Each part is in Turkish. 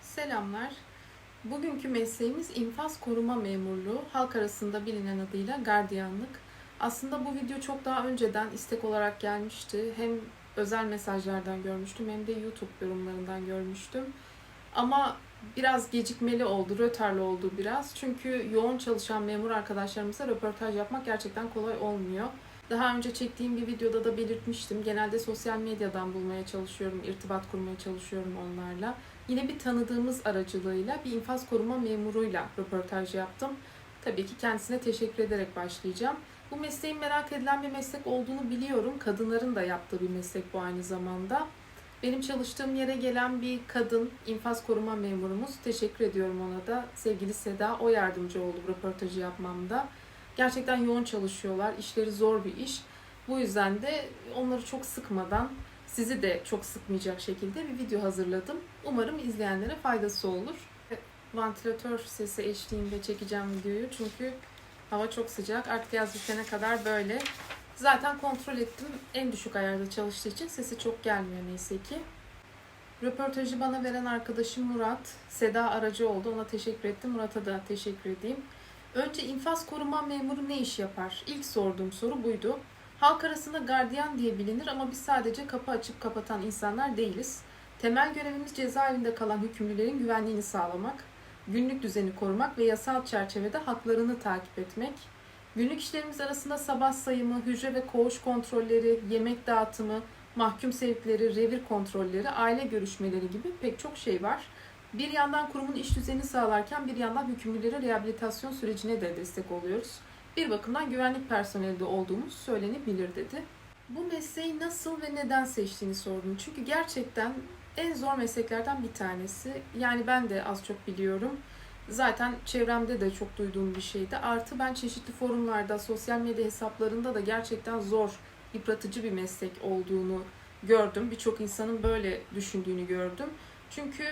Selamlar. Bugünkü mesleğimiz infaz koruma memurluğu. Halk arasında bilinen adıyla gardiyanlık. Aslında bu video çok daha önceden istek olarak gelmişti. Hem özel mesajlardan görmüştüm hem de YouTube yorumlarından görmüştüm. Ama biraz gecikmeli oldu, rötarlı oldu biraz. Çünkü yoğun çalışan memur arkadaşlarımıza röportaj yapmak gerçekten kolay olmuyor. Daha önce çektiğim bir videoda da belirtmiştim. Genelde sosyal medyadan bulmaya çalışıyorum, irtibat kurmaya çalışıyorum onlarla. Yine bir tanıdığımız aracılığıyla bir infaz koruma memuruyla röportaj yaptım. Tabii ki kendisine teşekkür ederek başlayacağım. Bu mesleğin merak edilen bir meslek olduğunu biliyorum. Kadınların da yaptığı bir meslek bu aynı zamanda. Benim çalıştığım yere gelen bir kadın infaz koruma memurumuz. Teşekkür ediyorum ona da. Sevgili Seda o yardımcı oldu röportajı yapmamda. Gerçekten yoğun çalışıyorlar. İşleri zor bir iş. Bu yüzden de onları çok sıkmadan sizi de çok sıkmayacak şekilde bir video hazırladım. Umarım izleyenlere faydası olur. Vantilatör sesi eşliğinde çekeceğim videoyu çünkü hava çok sıcak. Artık yaz bitene kadar böyle. Zaten kontrol ettim. En düşük ayarda çalıştığı için sesi çok gelmiyor neyse ki. Röportajı bana veren arkadaşım Murat. Seda aracı oldu. Ona teşekkür ettim. Murat'a da teşekkür edeyim. Önce infaz koruma memuru ne iş yapar? İlk sorduğum soru buydu. Halk arasında gardiyan diye bilinir ama biz sadece kapı açıp kapatan insanlar değiliz. Temel görevimiz cezaevinde kalan hükümlülerin güvenliğini sağlamak, günlük düzeni korumak ve yasal çerçevede haklarını takip etmek. Günlük işlerimiz arasında sabah sayımı, hücre ve koğuş kontrolleri, yemek dağıtımı, mahkum sevkleri, revir kontrolleri, aile görüşmeleri gibi pek çok şey var. Bir yandan kurumun iş düzenini sağlarken bir yandan hükümlülere rehabilitasyon sürecine de destek oluyoruz. Bir bakımdan güvenlik personeli de olduğumuz söylenebilir dedi. Bu mesleği nasıl ve neden seçtiğini sordum. Çünkü gerçekten en zor mesleklerden bir tanesi. Yani ben de az çok biliyorum. Zaten çevremde de çok duyduğum bir şeydi. Artı ben çeşitli forumlarda, sosyal medya hesaplarında da gerçekten zor, yıpratıcı bir meslek olduğunu gördüm. Birçok insanın böyle düşündüğünü gördüm. Çünkü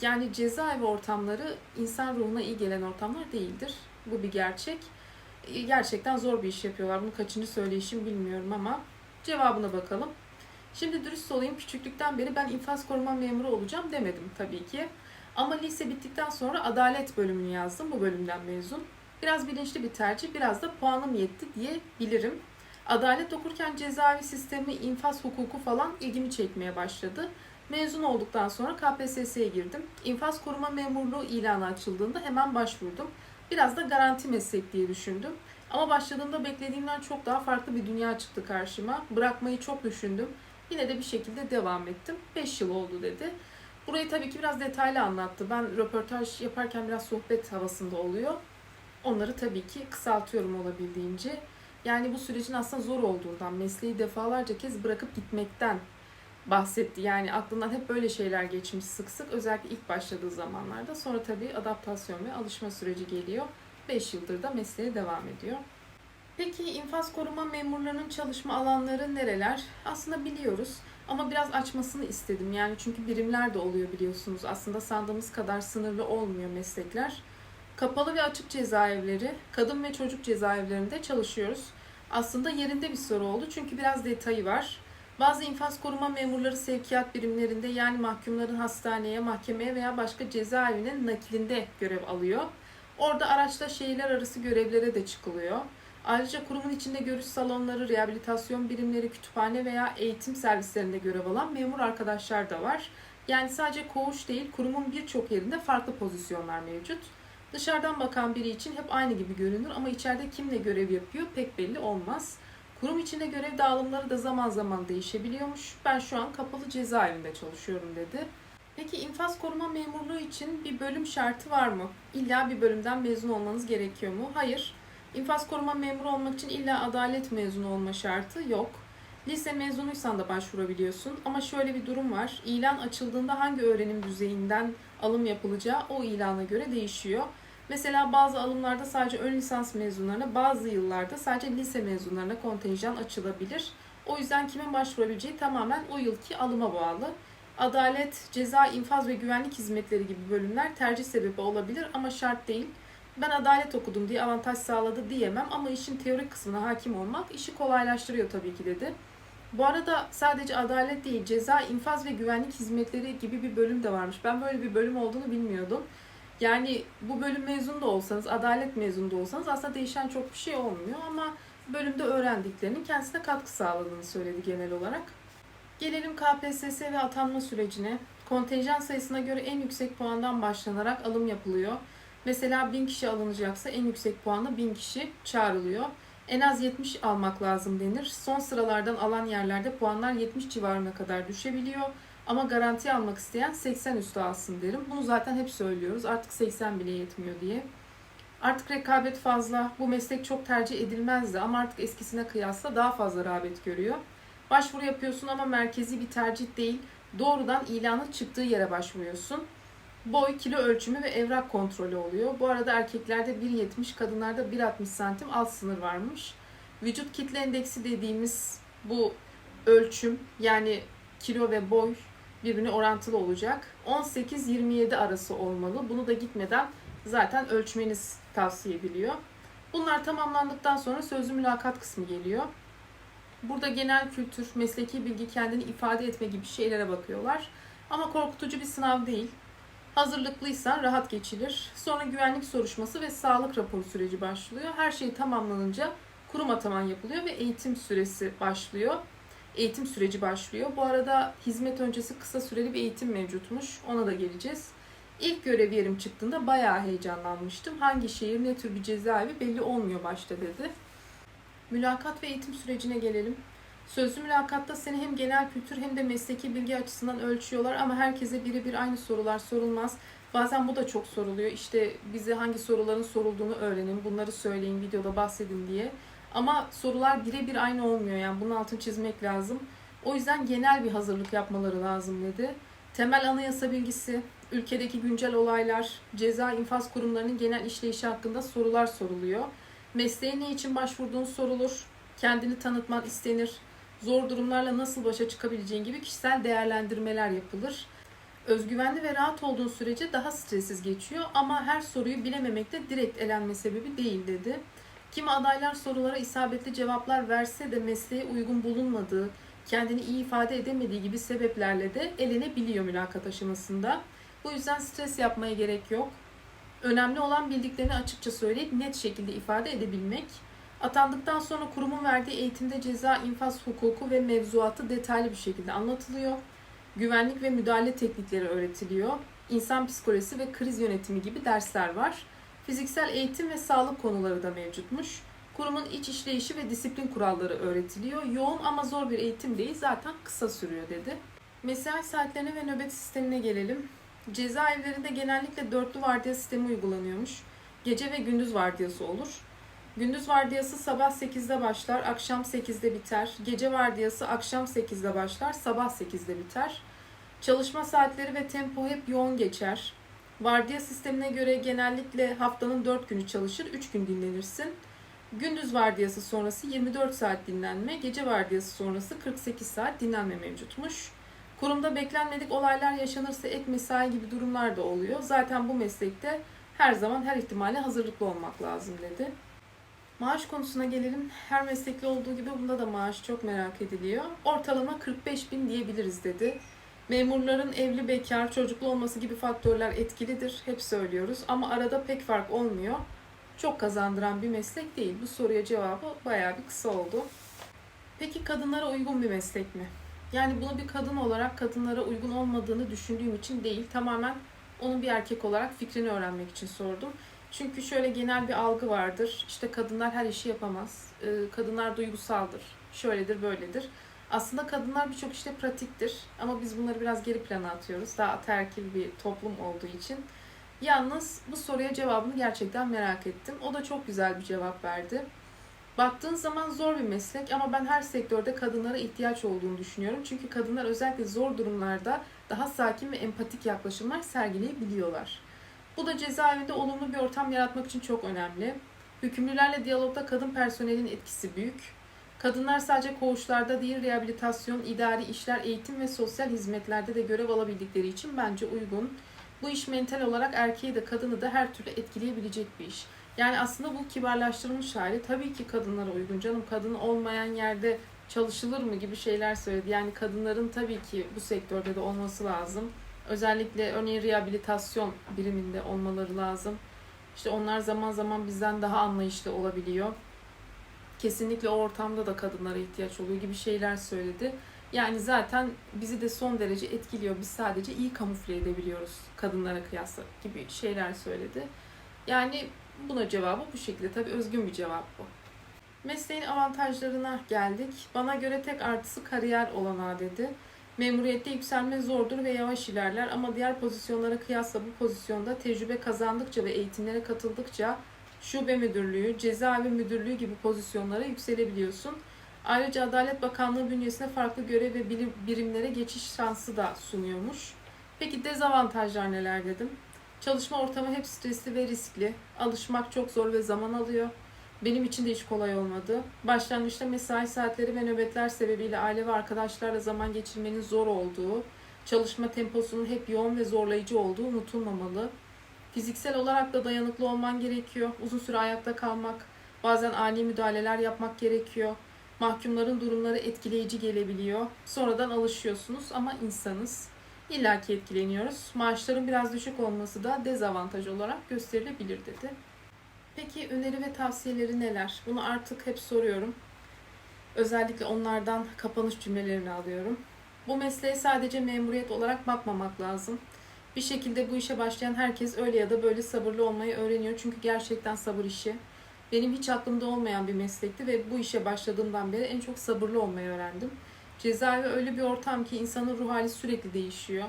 yani cezaevi ortamları insan ruhuna iyi gelen ortamlar değildir. Bu bir gerçek. Gerçekten zor bir iş yapıyorlar. Bunu kaçıncı söyleyişim bilmiyorum ama cevabına bakalım. Şimdi dürüst olayım küçüklükten beri ben infaz koruma memuru olacağım demedim tabii ki. Ama lise bittikten sonra adalet bölümünü yazdım. Bu bölümden mezun. Biraz bilinçli bir tercih, biraz da puanım yetti diyebilirim. Adalet okurken cezaevi sistemi, infaz hukuku falan ilgimi çekmeye başladı. Mezun olduktan sonra KPSS'ye girdim. İnfaz koruma memurluğu ilanı açıldığında hemen başvurdum. Biraz da garanti meslek diye düşündüm. Ama başladığımda beklediğimden çok daha farklı bir dünya çıktı karşıma. Bırakmayı çok düşündüm. Yine de bir şekilde devam ettim. 5 yıl oldu dedi. Burayı tabii ki biraz detaylı anlattı. Ben röportaj yaparken biraz sohbet havasında oluyor. Onları tabii ki kısaltıyorum olabildiğince. Yani bu sürecin aslında zor olduğundan, mesleği defalarca kez bırakıp gitmekten bahsetti. Yani aklından hep böyle şeyler geçmiş sık sık. Özellikle ilk başladığı zamanlarda. Sonra tabii adaptasyon ve alışma süreci geliyor. 5 yıldır da mesleğe devam ediyor. Peki infaz koruma memurlarının çalışma alanları nereler? Aslında biliyoruz ama biraz açmasını istedim. Yani çünkü birimler de oluyor biliyorsunuz. Aslında sandığımız kadar sınırlı olmuyor meslekler. Kapalı ve açık cezaevleri, kadın ve çocuk cezaevlerinde çalışıyoruz. Aslında yerinde bir soru oldu çünkü biraz detayı var. Bazı infaz koruma memurları sevkiyat birimlerinde yani mahkumların hastaneye, mahkemeye veya başka cezaevinin nakilinde görev alıyor. Orada araçla şehirler arası görevlere de çıkılıyor. Ayrıca kurumun içinde görüş salonları, rehabilitasyon birimleri, kütüphane veya eğitim servislerinde görev alan memur arkadaşlar da var. Yani sadece koğuş değil, kurumun birçok yerinde farklı pozisyonlar mevcut. Dışarıdan bakan biri için hep aynı gibi görünür ama içeride kimle görev yapıyor pek belli olmaz. Kurum içinde görev dağılımları da zaman zaman değişebiliyormuş. Ben şu an kapalı cezaevinde çalışıyorum dedi. Peki infaz koruma memurluğu için bir bölüm şartı var mı? İlla bir bölümden mezun olmanız gerekiyor mu? Hayır. İnfaz koruma memuru olmak için illa adalet mezunu olma şartı yok. Lise mezunuysan da başvurabiliyorsun ama şöyle bir durum var. İlan açıldığında hangi öğrenim düzeyinden alım yapılacağı o ilana göre değişiyor. Mesela bazı alımlarda sadece ön lisans mezunlarına, bazı yıllarda sadece lise mezunlarına kontenjan açılabilir. O yüzden kimin başvurabileceği tamamen o yılki alıma bağlı. Adalet, ceza, infaz ve güvenlik hizmetleri gibi bölümler tercih sebebi olabilir ama şart değil. Ben adalet okudum diye avantaj sağladı diyemem ama işin teorik kısmına hakim olmak işi kolaylaştırıyor tabii ki dedi. Bu arada sadece adalet değil, ceza, infaz ve güvenlik hizmetleri gibi bir bölüm de varmış. Ben böyle bir bölüm olduğunu bilmiyordum. Yani bu bölüm mezunu da olsanız, adalet mezunu da olsanız aslında değişen çok bir şey olmuyor ama bölümde öğrendiklerinin kendisine katkı sağladığını söyledi genel olarak. Gelelim KPSS ve atanma sürecine. Kontenjan sayısına göre en yüksek puandan başlanarak alım yapılıyor. Mesela 1000 kişi alınacaksa en yüksek puanla 1000 kişi çağrılıyor. En az 70 almak lazım denir. Son sıralardan alan yerlerde puanlar 70 civarına kadar düşebiliyor. Ama garanti almak isteyen 80 üstü alsın derim. Bunu zaten hep söylüyoruz. Artık 80 bile yetmiyor diye. Artık rekabet fazla. Bu meslek çok tercih edilmezdi ama artık eskisine kıyasla daha fazla rağbet görüyor. Başvuru yapıyorsun ama merkezi bir tercih değil. Doğrudan ilanın çıktığı yere başvuruyorsun. Boy, kilo ölçümü ve evrak kontrolü oluyor. Bu arada erkeklerde 1.70, kadınlarda 1.60 santim alt sınır varmış. Vücut kitle endeksi dediğimiz bu ölçüm yani kilo ve boy birbirine orantılı olacak. 18-27 arası olmalı. Bunu da gitmeden zaten ölçmeniz tavsiye ediliyor. Bunlar tamamlandıktan sonra sözlü mülakat kısmı geliyor. Burada genel kültür, mesleki bilgi, kendini ifade etme gibi şeylere bakıyorlar. Ama korkutucu bir sınav değil. Hazırlıklıysan rahat geçilir. Sonra güvenlik soruşması ve sağlık raporu süreci başlıyor. Her şey tamamlanınca kurum ataman yapılıyor ve eğitim süresi başlıyor. Eğitim süreci başlıyor. Bu arada hizmet öncesi kısa süreli bir eğitim mevcutmuş. Ona da geleceğiz. İlk görev yerim çıktığında bayağı heyecanlanmıştım. Hangi şehir, ne tür bir cezaevi belli olmuyor başta dedi. Mülakat ve eğitim sürecine gelelim. Sözlü mülakatta seni hem genel kültür hem de mesleki bilgi açısından ölçüyorlar ama herkese birebir aynı sorular sorulmaz. Bazen bu da çok soruluyor. İşte bize hangi soruların sorulduğunu öğrenin, bunları söyleyin, videoda bahsedin diye. Ama sorular birebir aynı olmuyor yani bunun altını çizmek lazım. O yüzden genel bir hazırlık yapmaları lazım dedi. Temel anayasa bilgisi, ülkedeki güncel olaylar, ceza infaz kurumlarının genel işleyişi hakkında sorular soruluyor. Mesleğe ne için başvurduğun sorulur, kendini tanıtman istenir, zor durumlarla nasıl başa çıkabileceğin gibi kişisel değerlendirmeler yapılır. Özgüvenli ve rahat olduğun sürece daha stressiz geçiyor ama her soruyu bilememek de direkt elenme sebebi değil dedi. Kimi adaylar sorulara isabetli cevaplar verse de mesleğe uygun bulunmadığı, kendini iyi ifade edemediği gibi sebeplerle de elenebiliyor mülakat aşamasında. Bu yüzden stres yapmaya gerek yok. Önemli olan bildiklerini açıkça söyleyip net şekilde ifade edebilmek. Atandıktan sonra kurumun verdiği eğitimde ceza, infaz hukuku ve mevzuatı detaylı bir şekilde anlatılıyor. Güvenlik ve müdahale teknikleri öğretiliyor. İnsan psikolojisi ve kriz yönetimi gibi dersler var. Fiziksel eğitim ve sağlık konuları da mevcutmuş. Kurumun iç işleyişi ve disiplin kuralları öğretiliyor. Yoğun ama zor bir eğitim değil, zaten kısa sürüyor dedi. Mesai saatlerine ve nöbet sistemine gelelim. Cezaevlerinde genellikle dörtlü vardiya sistemi uygulanıyormuş. Gece ve gündüz vardiyası olur. Gündüz vardiyası sabah 8'de başlar, akşam 8'de biter. Gece vardiyası akşam 8'de başlar, sabah 8'de biter. Çalışma saatleri ve tempo hep yoğun geçer. Vardiya sistemine göre genellikle haftanın 4 günü çalışır, 3 gün dinlenirsin. Gündüz vardiyası sonrası 24 saat dinlenme, gece vardiyası sonrası 48 saat dinlenme mevcutmuş. Kurumda beklenmedik olaylar yaşanırsa ek mesai gibi durumlar da oluyor. Zaten bu meslekte her zaman her ihtimale hazırlıklı olmak lazım dedi. Maaş konusuna gelelim. Her meslekli olduğu gibi bunda da maaş çok merak ediliyor. Ortalama 45 bin diyebiliriz dedi. Memurların evli, bekar, çocuklu olması gibi faktörler etkilidir. Hep söylüyoruz ama arada pek fark olmuyor. Çok kazandıran bir meslek değil. Bu soruya cevabı bayağı bir kısa oldu. Peki kadınlara uygun bir meslek mi? Yani bunu bir kadın olarak kadınlara uygun olmadığını düşündüğüm için değil. Tamamen onun bir erkek olarak fikrini öğrenmek için sordum. Çünkü şöyle genel bir algı vardır. İşte kadınlar her işi yapamaz. Ee, Kadınlar duygusaldır. Şöyledir, böyledir. Aslında kadınlar birçok işte pratiktir. Ama biz bunları biraz geri plana atıyoruz. Daha ataerkil bir toplum olduğu için. Yalnız bu soruya cevabını gerçekten merak ettim. O da çok güzel bir cevap verdi. Baktığın zaman zor bir meslek ama ben her sektörde kadınlara ihtiyaç olduğunu düşünüyorum. Çünkü kadınlar özellikle zor durumlarda daha sakin ve empatik yaklaşımlar sergileyebiliyorlar. Bu da cezaevinde olumlu bir ortam yaratmak için çok önemli. Hükümlülerle diyalogda kadın personelin etkisi büyük. Kadınlar sadece koğuşlarda değil, rehabilitasyon, idari işler, eğitim ve sosyal hizmetlerde de görev alabildikleri için bence uygun. Bu iş mental olarak erkeği de kadını da her türlü etkileyebilecek bir iş. Yani aslında bu kibarlaştırılmış hali tabii ki kadınlara uygun canım. Kadın olmayan yerde çalışılır mı gibi şeyler söyledi. Yani kadınların tabii ki bu sektörde de olması lazım. Özellikle örneğin rehabilitasyon biriminde olmaları lazım. İşte onlar zaman zaman bizden daha anlayışlı olabiliyor. Kesinlikle o ortamda da kadınlara ihtiyaç oluyor gibi şeyler söyledi. Yani zaten bizi de son derece etkiliyor. Biz sadece iyi kamufle edebiliyoruz kadınlara kıyasla gibi şeyler söyledi. Yani buna cevabı bu şekilde. Tabii özgün bir cevap bu. Mesleğin avantajlarına geldik. Bana göre tek artısı kariyer olanağı dedi. Memuriyette yükselme zordur ve yavaş ilerler ama diğer pozisyonlara kıyasla bu pozisyonda tecrübe kazandıkça ve eğitimlere katıldıkça şube müdürlüğü, cezaevi müdürlüğü gibi pozisyonlara yükselebiliyorsun. Ayrıca Adalet Bakanlığı bünyesinde farklı görev ve birimlere geçiş şansı da sunuyormuş. Peki dezavantajlar neler dedim? Çalışma ortamı hep stresli ve riskli. Alışmak çok zor ve zaman alıyor. Benim için de hiç kolay olmadı. Başlangıçta mesai saatleri ve nöbetler sebebiyle aile ve arkadaşlarla zaman geçirmenin zor olduğu, çalışma temposunun hep yoğun ve zorlayıcı olduğu unutulmamalı. Fiziksel olarak da dayanıklı olman gerekiyor. Uzun süre ayakta kalmak, bazen ani müdahaleler yapmak gerekiyor. Mahkumların durumları etkileyici gelebiliyor. Sonradan alışıyorsunuz ama insanız. İlla ki etkileniyoruz. Maaşların biraz düşük olması da dezavantaj olarak gösterilebilir dedi. Peki öneri ve tavsiyeleri neler? Bunu artık hep soruyorum. Özellikle onlardan kapanış cümlelerini alıyorum. Bu mesleğe sadece memuriyet olarak bakmamak lazım. Bir şekilde bu işe başlayan herkes öyle ya da böyle sabırlı olmayı öğreniyor. Çünkü gerçekten sabır işi. Benim hiç aklımda olmayan bir meslekti ve bu işe başladığımdan beri en çok sabırlı olmayı öğrendim. Cezaevi öyle bir ortam ki insanın ruh hali sürekli değişiyor.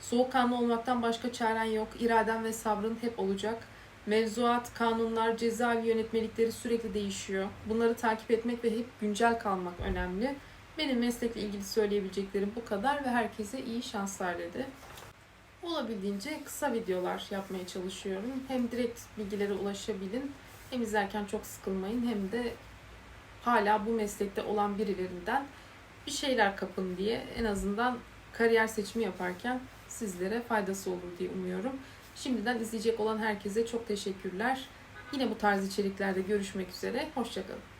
Soğukkanlı olmaktan başka çaren yok. İraden ve sabrın hep olacak. Mevzuat, kanunlar, cezaevi yönetmelikleri sürekli değişiyor. Bunları takip etmek ve hep güncel kalmak önemli. Benim meslekle ilgili söyleyebileceklerim bu kadar ve herkese iyi şanslar dedi. Olabildiğince kısa videolar yapmaya çalışıyorum. Hem direkt bilgilere ulaşabilin, hem izlerken çok sıkılmayın, hem de hala bu meslekte olan birilerinden bir şeyler kapın diye en azından kariyer seçimi yaparken sizlere faydası olur diye umuyorum. Şimdiden izleyecek olan herkese çok teşekkürler. Yine bu tarz içeriklerde görüşmek üzere. Hoşçakalın.